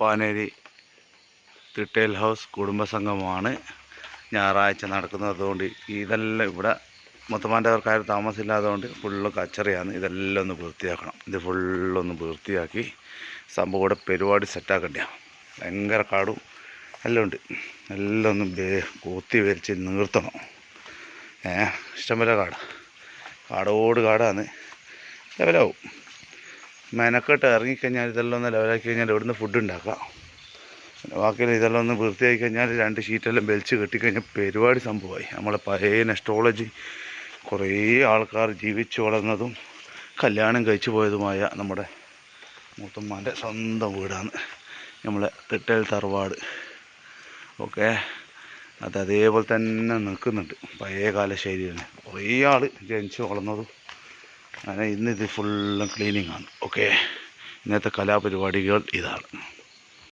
പാനേരി തിട്ടേൽ house കുടുംബസംഗമമാണ് ഞായറാഴ്ച നടക്കുന്നത്. അതുകൊണ്ട് ഇതെല്ലാം ഇവിടെ മുത്തമാന്റെവർക്കാർ താമസമില്ലാത്തതുകൊണ്ട് ഫുള്ള് കച്ചറിയാണ്. ഇതെല്ലാം ഒന്ന് വൃത്തിയാക്കണം ഇത് ഫുള്ളൊന്ന് വൃത്തിയാക്കി സംഭവം ഇവിടെ പരിപാടി സെറ്റാക്കണ്ടിയാണ് ഭയങ്കര കാടും എല്ലാം ഉണ്ട്. എല്ലാം ഒന്ന് കൂത്തി വരിച്ച് നിർത്തണം. ഏ ഇഷ്ടംപോലെ കാട്. കാടോട് കാടാണ്. ലെവലാവും മെനക്കെട്ട് ഇറങ്ങിക്കഴിഞ്ഞാൽ ഇതെല്ലാം ഒന്ന് ലെവലാക്കി കഴിഞ്ഞാൽ ഇവിടുന്ന് ഫുഡ് ഉണ്ടാക്കാം. ബാക്കിയിൽ ഇതെല്ലാം ഒന്ന് വൃത്തിയാക്കി കഴിഞ്ഞാൽ രണ്ട് ഷീറ്റെല്ലാം വലിച്ച് കെട്ടിക്കഴിഞ്ഞാൽ പരിപാടി സംഭവമായി. നമ്മളെ പഴയ നെസ്ട്രോളജി കുറേ ആൾക്കാർ ജീവിച്ചു വളർന്നതും കല്യാണം കഴിച്ചു പോയതുമായ നമ്മുടെ മൂത്തമ്മാന്റെ സ്വന്തം വീടാണ്. നമ്മളെ തിട്ടേൽ തറവാട്. ഓക്കെ? അത് അതേപോലെ തന്നെ നിൽക്കുന്നുണ്ട്. പഴയ കാല തന്നെ. കുറേ ആൾ ജനിച്ചു വളർന്നതും. അങ്ങനെ ഇന്ന് ഇത് ഫുള്ളും ക്ലീനിങ് ആണ്. ഓക്കെ ഇന്നത്തെ കലാപരിപാടികൾ ഇതാണ്.